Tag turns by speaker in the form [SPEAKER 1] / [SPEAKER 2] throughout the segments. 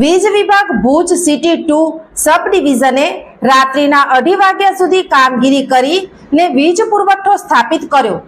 [SPEAKER 1] વીજ વિભાગ Bhuj city two sub ડિવિઝને રાત્રિના અઢી વાગ્યા સુધી કામગીરી કરીને વીજ પુરવઠો સ્થાપિત કર્યો.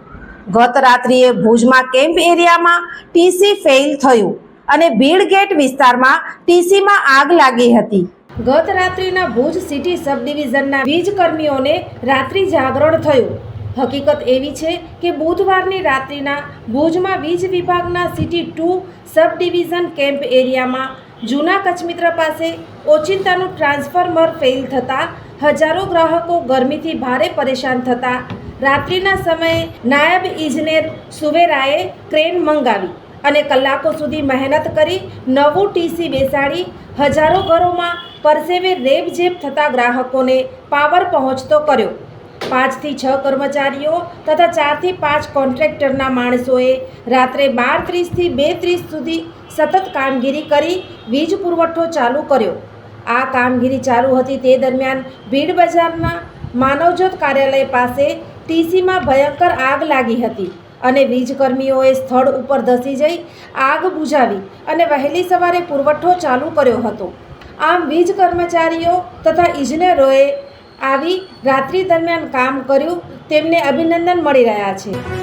[SPEAKER 1] ગત રાત્રિએ ભુજમાં કેમ્પ એરિયામાં ટીસી ફેઇલ થયું અને ભીડ ગેટ વિસ્તારમાં ટીસીમાં આગ લાગી હતી. ગત રાત્રિના ભુજ સિટી સબ ડિવિઝનના વીજ કર્મીઓને રાત્રિ જાગરણ થયું. હકીકત એવી છે કે બુધવારની રાત્રિના ભુજમાં વીજ વિભાગના city two sub division camp એરિયામાં જૂના કચ્છમિત્ર પાસે ઓચિંતાનું ટ્રાન્સફોર્મર ફેલ થતાં હજારો ગ્રાહકો ગરમીથી ભારે પરેશાન થતા રાત્રિના સમયે નાયબ ઇજનેર સુવેરાએ ક્રેન મંગાવી અને કલાકો સુધી મહેનત કરી નવું ટીસી બેસાડી હજારો ઘરોમાં પરસેવે રેબઝેબ થતા ગ્રાહકોને પાવર પહોંચતો કર્યો. પાંચથી છ કર્મચારીઓ તથા ચારથી પાંચ કોન્ટ્રાક્ટરના માણસોએ રાત્રે બાર ત્રીસથી બે ત્રીસ સુધી સતત કામગીરી કરી વીજ પુરવઠો ચાલુ કર્યો. આ કામગીરી ચાલુ હતી તે દરમિયાન ભીડ બજારના માનવજ્યોત કાર્યાલય પાસે ટીસીમાં ભયંકર આગ લાગી હતી અને વીજકર્મીઓએ સ્થળ ઉપર ધસી જઈ આગ બુઝાવી અને વહેલી સવારે પુરવઠો ચાલુ કર્યો હતો. આમ વીજ કર્મચારીઓ તથા ઇજનેરોએ આવી રાત્રિ દરમિયાન કામ કર્યું તેમને અભિનંદન મળી રહ્યા છે.